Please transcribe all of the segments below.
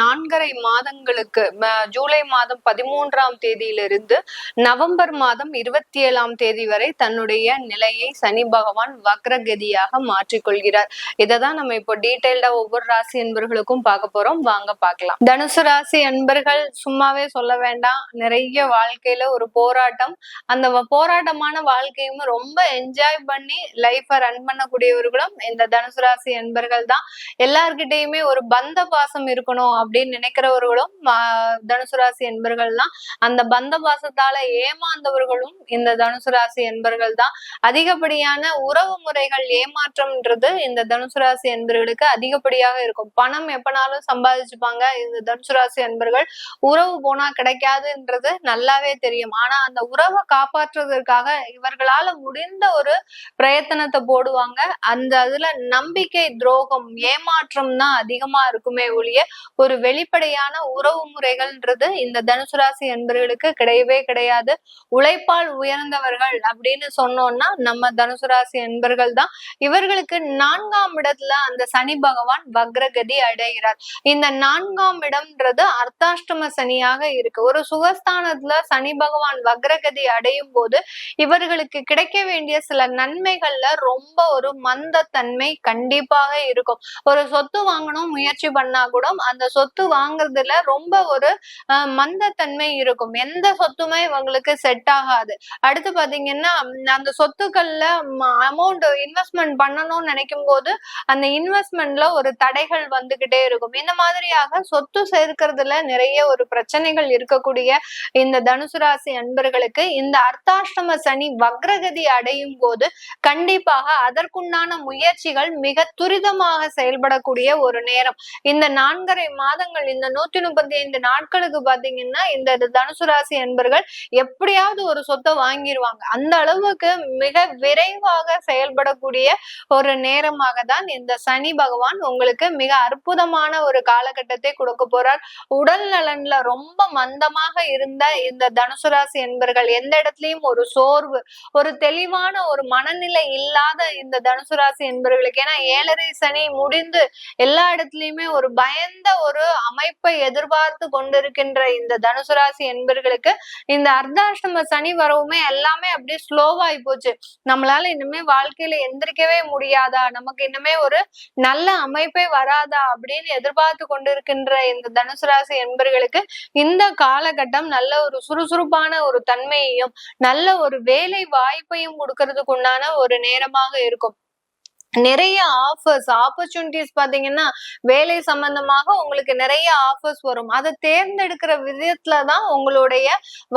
நான்கரை மாதங்களுக்கு ஜூலை மாதம் பதிமூன்றாம் தேதியிலிருந்து நவம்பர் மாதம் இருபத்தி ஏழாம் தேதி வரை தன்னுடைய நிலையை சனி பகவான் வக்ரகதியாக மாற்றிக்கொள்கிறார். இதை தான் நம்ம இப்போ டீட்டெயில்டா ஒவ்வொரு ராசி என்பர்களுக்கும் பார்க்க போறோம். வாங்க பார்க்கலாம். தனுசு ராசி அன்பர்கள் சும்மாவே சொல்ல வேண்டாம். நிறைய வாழ்க்கையில ஒரு போராட்டம். அந்த போராட்டமான வாழ்க்கையும் ரொம்ப என்ஜாய் பண்ணி லைஃபை ரன் பண்ணக்கூடியவர்களும் இந்த தனுசு ராசி அன்பர்கள் தான். எல்லார்கிட்டையுமே ஒரு பந்த பாசம் இருக்கும் இருக்கணும் அப்படின்னு நினைக்கிறவர்களும் தனுசு ராசி என்பர்கள் தான். அந்த பந்த பாசத்தால ஏமாந்தவர்களும் இந்த தனுசு ராசி என்பர்கள் தான். அதிகப்படியான உறவு முறைகள் ஏமாற்றம்ன்றது இந்த தனுசு ராசி என்பர்களுக்கு அதிகப்படியாக இருக்கும். பணம் எப்பனாலும் சம்பாதிச்சுப்பாங்க இந்த தனுசு ராசி என்பர்கள். உறவு போனா கிடைக்காதுன்றது நல்லாவே தெரியும். ஆனா அந்த உறவை காப்பாற்றுவதற்காக இவர்களால முடிந்த ஒரு பிரயத்தனத்தை போடுவாங்க. அந்த அதுல நம்பிக்கை துரோகம் ஏமாற்றம் தான் அதிகமா இருக்குமே ஒழிய ஒரு வெளிப்படையான உறவு முறைகள்ன்றது இந்த தனுசு ராசி என்பவர்களுக்கு கிடையவே கிடையாது. உழைப்பால் உயர்ந்தவர்கள் அப்படின்னு சொன்னோம்னா நம்ம தனுசு ராசி என்பர்கள் தான். இவர்களுக்கு நான்காம் இடத்துல அந்த சனி பகவான் வக்ரகதி அடைகிறார். இந்த நான்காம் இடம்ன்றது அர்த்தாஷ்டம சனியாக இருக்கு. ஒரு சுகஸ்தானத்துல சனி பகவான் வக்ரகதி அடையும் போது இவர்களுக்கு கிடைக்க வேண்டிய சில நன்மைகள்ல ரொம்ப ஒரு மந்த தன்மை கண்டிப்பாக இருக்கும். ஒரு சொத்து வாங்கணும் முயற்சி பண்ணா கூட அந்த சொத்து வாங்குறதுல ரொம்ப ஒரு மந்தத்தன்மை இருக்கும். எந்த சொத்துமே இவங்களுக்கு செட் ஆகாது. அடுத்து பாத்தீங்கன்னா அந்த சொத்துக்கள்ல அமௌண்ட் இன்வெஸ்ட்மெண்ட் பண்ணணும்னு நினைக்கும் போது அந்த இன்வெஸ்ட்மெண்ட்ல ஒரு தடைகள் வந்துகிட்டே இருக்கும். இந்த மாதிரியாக சொத்து சேர்க்கறதுல நிறைய ஒரு பிரச்சனைகள் இருக்கக்கூடிய இந்த தனுசு ராசி அன்பர்களுக்கு இந்த அர்த்தாஷ்டம சனி வக்ரகதி அடையும் போது கண்டிப்பாக அதற்குண்டான முயற்சிகள் மிக துரிதமாக செயல்படக்கூடிய ஒரு நேரம். இந்த நான்கு நான்கரை ஒன்றரை மாதங்கள் இந்த நூத்தி முப்பத்தி ஐந்து நாட்களுக்கு பாத்தீங்கன்னா இந்த தனுசு ராசி என்பர்கள் எப்படியாவது ஒரு சொத்தை வாங்கிடுவாங்க அந்த அளவுக்கு மிக விரைவாக செயல்படக்கூடிய ஒரு நேரமாக தான் இந்த சனி பகவான் உங்களுக்கு மிக அற்புதமான ஒரு காலகட்டத்தை கொடுக்க போறார். உடல் நலன்ல ரொம்ப மந்தமாக இருந்த இந்த தனுசு ராசி என்பர்கள் எந்த இடத்துலயும் ஒரு சோர்வு ஒரு தெளிவான ஒரு மனநிலை இல்லாத இந்த தனுசு ராசி என்பர்களுக்கு ஏன்னா ஏழரை சனி முடிந்து எல்லா இடத்துலயுமே ஒரு பயந்த ஒரு அமைப்பை எதிர்பார்த்து கொண்டிருக்கின்ற இந்த தனுசு ராசி என்பர்களுக்கு இந்த அர்த்தாஷ்டம சனி வரவுமே எல்லாமே அப்படியே ஸ்லோவாகி போச்சு. நம்மளால இனிமே வாழ்க்கையில எந்திரிக்கவே முடியாதா? நமக்கு இனிமே ஒரு நல்ல அமைப்பே வராதா? அப்படின்னு எதிர்பார்த்து கொண்டிருக்கின்ற இந்த தனுசு ராசி என்பர்களுக்கு இந்த காலகட்டம் நல்ல ஒரு சுறுசுறுப்பான ஒரு தன்மையையும் நல்ல ஒரு வேலை வாய்ப்பையும் கொடுக்கறதுக்கு உண்டான ஒரு நேரமாக இருக்கும். நிறைய ஆஃபர்ஸ் ஆப்பர்ச்சுனிட்டிஸ் பாத்தீங்கன்னா வேலை சம்பந்தமாக உங்களுக்கு நிறைய ஆஃபர்ஸ் வரும். அதை தேர்ந்தெடுக்கிற விதத்துல தான் உங்களுடைய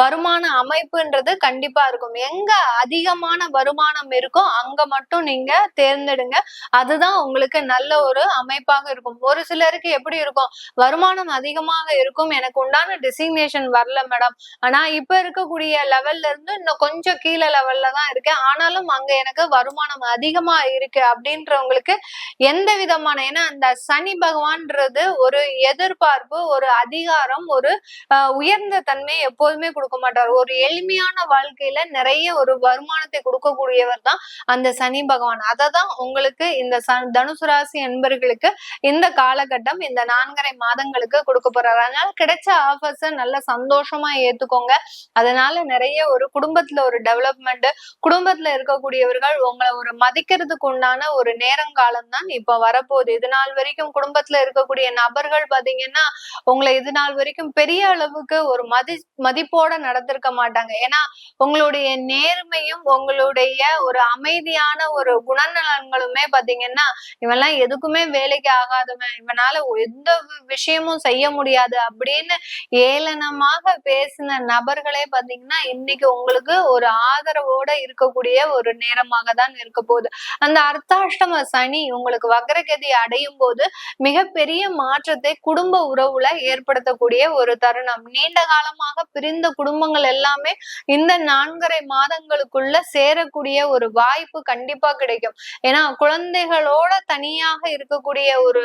வருமான அமைப்புன்றது கண்டிப்பா இருக்கும். எங்க அதிகமான வருமானம் இருக்கோ அங்க மட்டும் நீங்க தேர்ந்தெடுங்க. அதுதான் உங்களுக்கு நல்ல ஒரு அமைப்பாக இருக்கும். ஒரு சிலருக்கு எப்படி இருக்கும்? வருமானம் அதிகமாக இருக்கும். எனக்கு உண்டான டெசிக்னேஷன் வரல மேடம் ஆனா இப்ப இருக்கக்கூடிய லெவல்ல இருந்து இன்னும் கொஞ்சம் கீழே லெவல்ல தான் இருக்கேன். ஆனாலும் அங்க எனக்கு வருமானம் அதிகமா இருக்கு அப்படின்றவங்களுக்கு எந்த விதமான ஏன்னா அந்த சனி பகவான்றது ஒரு எதிர்பார்ப்பு ஒரு அதிகாரம் ஒரு உயர்ந்த தன்மை எப்போதுமே கொடுக்க மாட்டார். ஒரு எளிமையான வாழ்க்கையில நிறைய ஒரு வருமானத்தை கொடுக்கக்கூடியவர் தான் அந்த சனி பகவான். அதை தான் உங்களுக்கு இந்த தனுசு ராசி என்பர்களுக்கு இந்த காலகட்டம் இந்த நான்கரை மாதங்களுக்கு கொடுக்க போறாரு. அதனால கிடைச்ச ஆஃபர்ஸ நல்ல சந்தோஷமா ஏத்துக்கோங்க. அதனால நிறைய ஒரு குடும்பத்துல ஒரு டெவலப்மெண்ட் குடும்பத்துல இருக்கக்கூடியவர்கள் உங்களை ஒரு மதிக்கிறதுக்கு உண்டான ஒரு நேரங்காலம் தான் இப்ப வரப்போகுது. இது நாள் வரைக்கும் குடும்பத்துல இருக்கக்கூடிய நபர்கள் பாத்தீங்கன்னா உங்களை இது நாள் வரைக்கும் பெரிய அளவுக்கு ஒரு மதி மதிப்போட நடந்திருக்க மாட்டாங்க. ஏன்னா உங்களுடைய நேர்மையும் உங்களுடைய ஒரு அமைதியான ஒரு குணநலன்களுமே பாத்தீங்கன்னா இவெல்லாம் எதுக்குமே வேலைக்கு ஆகாதவன் இவனால எந்த விஷயமும் செய்ய முடியாது அப்படின்னு ஏளனமாக பேசின நபர்களே பாத்தீங்கன்னா இன்னைக்கு உங்களுக்கு ஒரு ஆதரவோட இருக்கக்கூடிய ஒரு நேரமாக தான் இருக்க போகுது. அந்த அர்த்தாஷ்டம சனி உங்களுக்கு வக்ரகதி அடையும் போது மிகப்பெரிய மாற்றத்தை குடும்ப உறவுல ஏற்படுத்தக்கூடிய ஒரு தருணம். நீண்ட காலமாக பிரிந்த குடும்பங்கள் எல்லாமே இந்த நான்கரை மாதங்களுக்குள்ள சேரக்கூடிய ஒரு வாய்ப்பு கண்டிப்பா கிடைக்கும். ஏன்னா குழந்தைகளோட தனியாக இருக்கக்கூடிய ஒரு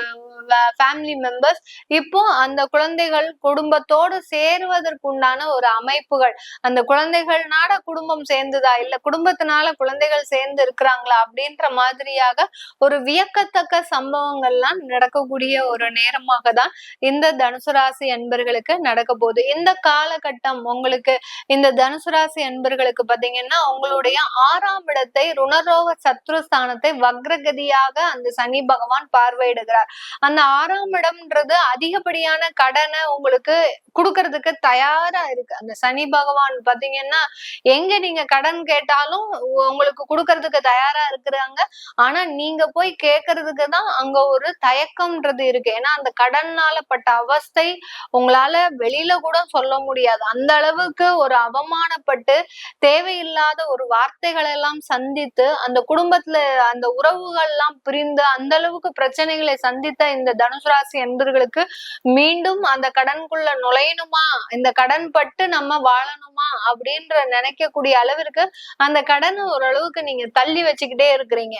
ஃபேமிலி மெம்பர்ஸ் இப்போ அந்த குழந்தைகள் குடும்பத்தோடு சேருவதற்குண்டான ஒரு அமைப்புகள். அந்த குழந்தைகள்னால குடும்பம் சேர்ந்துதா? இல்ல குடும்பத்தினால குழந்தைகள் சேர்ந்து இருக்கிறாங்களா? அப்படின்ற மாதிரியா மாதிரியாக ஒரு வியக்கத்தக்க சம்பவங்கள்லாம் நடக்கக்கூடிய ஒரு நேரமாக தான் இந்த தனுசு ராசி அன்பர்களுக்கு நடக்க போகுது. இந்த காலகட்டம் உங்களுக்கு இந்த தனுசு ராசி அன்பர்களுக்கு பாத்தீங்கன்னா உங்களுடைய ஆறாம் இடத்தை ருணரோக சத்ருஸ்தானத்தை வக்ரகதியாக அந்த சனி பகவான் பார்வையிடுகிறார். அந்த ஆறாம் இடம்ன்றது அதிகப்படியான கடனை உங்களுக்கு கொடுக்கறதுக்கு தயாரா இருக்கு. அந்த சனி பகவான் பாத்தீங்கன்னா எங்க நீங்க கடன் கேட்டாலும் உங்களுக்கு கொடுக்கறதுக்கு தயாரா இருக்கிறாங்க. ஆனா நீங்க போய் கேட்கறதுக்கு தான் அங்க ஒரு தயக்கம்ன்றது இருக்கு. ஏன்னா அந்த கடன்னால பட்ட அவஸ்தை உங்களால வெளியில கூட சொல்ல முடியாது. அந்த அளவுக்கு ஒரு அவமானப்பட்டு தேவையில்லாத ஒரு வார்த்தைகள் எல்லாம் சந்தித்து அந்த குடும்பத்துல அந்த உறவுகள் எல்லாம் பிரிந்து அந்த அளவுக்கு பிரச்சனைகளை சந்தித்த இந்த தனுசு ராசி என்பர்களுக்கு மீண்டும் அந்த கடனுக்குள்ள நுழையணுமா? இந்த கடன் பட்டு நம்ம வாழணுமா? அப்படின்ற நினைக்கக்கூடிய அளவிற்கு அந்த கடனை ஓரளவுக்கு நீங்க தள்ளி வச்சுக்கிட்டே இருக்கிறீங்க.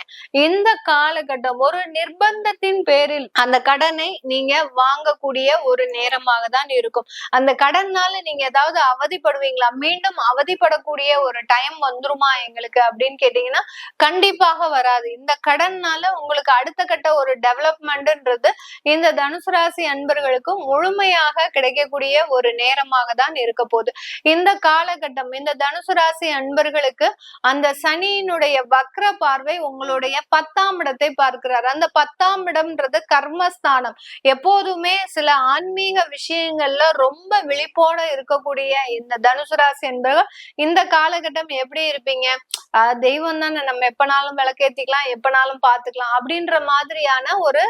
இந்த காலகட்டம்? ஒரு நிர்பந்தத்தின் பேரில் அந்த கடனை நீங்க வாங்கக்கூடிய ஒரு நேரமாக தான் இருக்கும். அந்த கடன்னால நீங்க ஏதாவது அவதிப்படுவீங்களா? மீண்டும் அவதிப்படக்கூடிய ஒரு டைம் வந்துருமா எங்களுக்கு அப்படின்னு கேட்டீங்கன்னா கண்டிப்பாக வராது. இந்த கடன்னால உங்களுக்கு அடுத்த கட்ட ஒரு டெவலப்மெண்ட்ன்றது இந்த தனுசு ராசி அன்பர்களுக்கு முழுமையாக கிடைக்கக்கூடிய ஒரு நேரமாக தான் இருக்க போகுது. இந்த காலகட்டம் இந்த தனுசு ராசி அன்பர்களுக்கு அந்த சனியினுடைய வக்ர பார்வை உங்களுடைய பத்தாம் இடத்தை பார்க்கிறார். அந்த பத்தாம் இடம்ன்றது கர்மஸ்தானம். எப்போதுமே சில ஆன்மீக விஷயங்கள்ல ரொம்ப விழிப்போட இருக்கக்கூடிய இந்த தனுசு ராசி என்பவர்கள் இந்த காலகட்டம் எப்படி இருப்பீங்க? தெய்வம் தானே நம்ம எப்பனாலும் விளக்கேத்திக்கலாம் எப்பனாலும் பாத்துக்கலாம் அப்படின்ற மாதிரியான ஒரு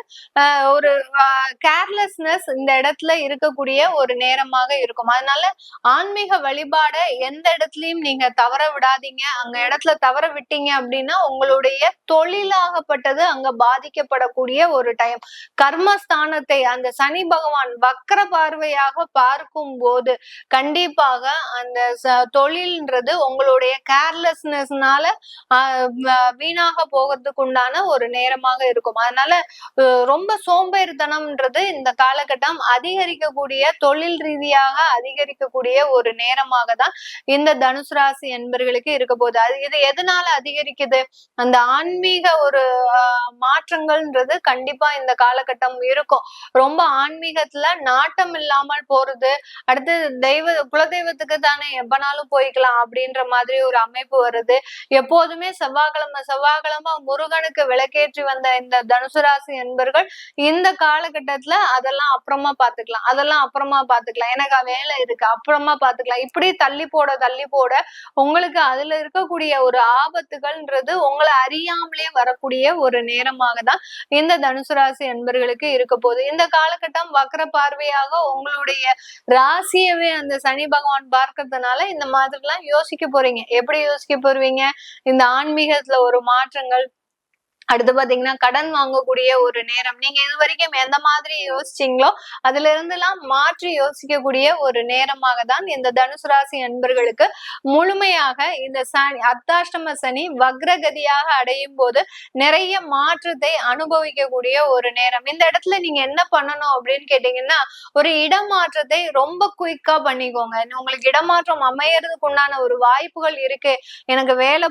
ஒரு கேர்லெஸ்னஸ் இந்த இடத்துல இருக்கக்கூடிய ஒரு நேரமாக இருக்கும். அதனால ஆன்மீக வழிபாட எந்த இடத்துலயும் நீங்க தவற விடாதீங்க. அங்க இடத்துல தவற விட்டீங்க அப்படின்னா உங்களுடைய தொழில் ஆகப்பட்டது அங்க பாதிக்கப்படக்கூடிய ஒரு டைம் கர்மஸ்தானத்தை அந்த சனி பகவான் வக்கர பார்வையாக பார்க்கும் போது கண்டிப்பாக அந்த தொழில்ன்றது உங்களுடைய கேர்லெஸ்னஸ்னால வீணாக போகிறதுக்கு உண்டான ஒரு நேரமாக இருக்கும். அதனால ரொம்ப சோம்பேறித்தனம்ன்றது இந்த காலகட்டம் அதிகரிக்கக்கூடிய தொழில் ரீதியாக அதிகரிக்கக்கூடிய ஒரு நேரமாக தான் இந்த தனுசு ராசி என்பர்களுக்கு இருக்க போகுது. அது இது எதனால அதிகரிக்குது? அந்த ஆன்மீக ஒரு மாற்றங்கள்ன்றது கண்டிப்பா இந்த காலகட்டம் இருக்கும். ரொம்ப ஆன்மீகத்துல நாட்டம் இல்லாமல் போறது அடுத்து தெய்வ குலதெய்வத்துக்கு தானே எப்பனாலும் போய்க்கலாம் அப்படின்ற மாதிரி ஒரு அமைப்பு வருது. எப்போதுமே செவ்வாய்க்கிழமை செவ்வாய்க்கிழமை முருகனுக்கு விளக்கேற்றி வந்த இந்த தனுசு ராசி என்பர்கள் இந்த காலகட்டத்துல அதெல்லாம் அப்புறமா பாத்துக்கலாம் அதெல்லாம் அப்புறமா பாத்துக்கலாம். எனக்கு வேலை இருக்கு அப்புறமா பாத்துக்கலாம். இப்படி தள்ளி போட தள்ளி போட உங்களுக்கு அதுல இருக்கக்கூடிய ஒரு ஆபத்துகள்ன்றது உங்களை அறியாமலே வரக்கூடிய ஒரு நேரமாக தான் இந்த தனுசு ராசி அன்பர்களுக்கு இருக்க போகுது. இந்த காலகட்டம் வக்கர பார்வையாக உங்களுடைய ராசியவே அந்த சனி பகவான் பார்க்கறதுனால இந்த மாதிரிலாம் யோசிக்க போறீங்க. எப்படி யோசிக்க போறீங்க? இந்த ஆன்மீகத்துல ஒரு மாற்றங்கள் அடுத்து பாத்தீங்கன்னா கடன் வாங்கக்கூடிய ஒரு நேரம். நீங்க இது வரைக்கும் எந்த மாதிரி யோசிச்சீங்களோ அதுல இருந்து எல்லாம் மாற்றி யோசிக்கக்கூடிய ஒரு நேரமாக தான் இந்த தனுசு ராசி அன்பர்களுக்கு முழுமையாக இந்த சனி அர்த்தாஷ்டம சனி வக்ரகதியாக அடையும் போது நிறைய மாற்றத்தை அனுபவிக்கக்கூடிய ஒரு நேரம். இந்த இடத்துல நீங்க என்ன பண்ணணும் அப்படின்னு கேட்டீங்கன்னா ஒரு இடமாற்றத்தை ரொம்ப குயிக்கா பண்ணிக்கோங்க. உங்களுக்கு இடமாற்றம் அமையறதுக்கு உண்டான ஒரு வாய்ப்புகள் இருக்கு. எனக்கு வேலை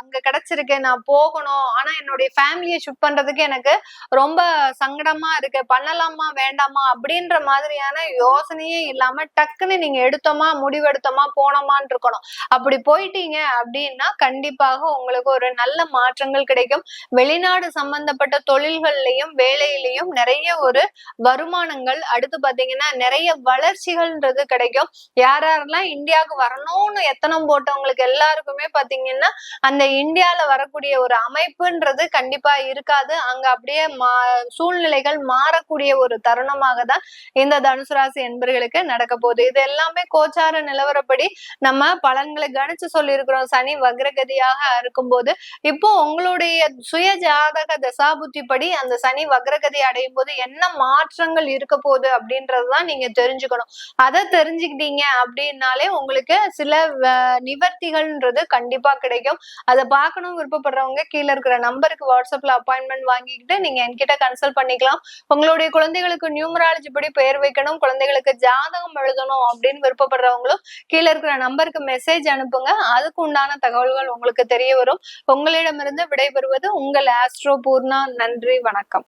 அங்க கிடைச்சிருக்கு நான் போகணும். ஆனா என்னுடைய ஃபேமிலியை ஷிஃப்ட் பண்றதுக்கு எனக்கு ரொம்ப சங்கடமா இருக்கு. பண்ணலாமா வேண்டாமா அப்படின்ற மாதிரியான யோசனையே இல்லாம டக்குன்னு நீங்க எடுத்தோமா முடிவெடுத்தோமா போனோமான்னு இருக்கணும். அப்படி போயிட்டீங்க அப்படின்னா கண்டிப்பாக உங்களுக்கு ஒரு நல்ல மாற்றங்கள் கிடைக்கும். வெளிநாடு சம்பந்தப்பட்ட தொழில்கள்லயும் வேலையிலையும் நிறைய ஒரு வருமானங்கள் அடுத்து பாத்தீங்கன்னா நிறைய வளர்ச்சிகள்ன்றது கிடைக்கும். யார் யாரெல்லாம் இந்தியாவுக்கு வரணும்னு எத்தனம் போட்டவங்களுக்கு எல்லாருக்குமே பாத்தீங்கன்னா அந்த இந்தியால வரக்கூடிய ஒரு அமைப்புன்றது கண்டிப்பா இருக்காது. அங்க அப்படியே மா சூழ்நிலைகள் மாறக்கூடிய ஒரு தருணமாக தான் இந்த தனுசு ராசி என்பர்களுக்கு நடக்க போகுது. இது எல்லாமே கோச்சார நிலவரப்படி நம்ம பலன்களை கணிச்சு சொல்லியிருக்கிறோம். சனி வக்ரகதியாக இருக்கும்போது இப்போ உங்களுடைய சுய ஜாதக தசாபுத்தி படி அந்த சனி வக்ரகதி அடையும் போது என்ன மாற்றங்கள் இருக்க போகுது அப்படின்றதுதான் நீங்க தெரிஞ்சுக்கணும். அதை தெரிஞ்சுக்கிட்டீங்க அப்படின்னாலே உங்களுக்கு சில நிவர்த்திகள்ன்றது கண்டிப்பா கிடைக்கும். அதை பார்க்கணும் விருப்பப்படுறவங்க கீழே இருக்கிற நம்பருக்கு வாட்ஸ்அப்ல அப்பாயின்மெண்ட் வாங்கிக்கிட்டு நீங்க என்கிட்ட கன்சல்ட் பண்ணிக்கலாம். உங்களுடைய குழந்தைகளுக்கு நியூமராலஜி படி பெயர் வைக்கணும் குழந்தைகளுக்கு ஜாதகம் எழுதணும் அப்படின்னு விருப்பப்படுறவங்களும் கீழே இருக்கிற நம்பருக்கு மெசேஜ் அனுப்புங்க. அதுக்கு உண்டான தகவல்கள் உங்களுக்கு தெரிய வரும். உங்களிடமிருந்து விடைபெறுவது உங்கள் ஆஸ்ட்ரோ பூர்ணா. நன்றி வணக்கம்.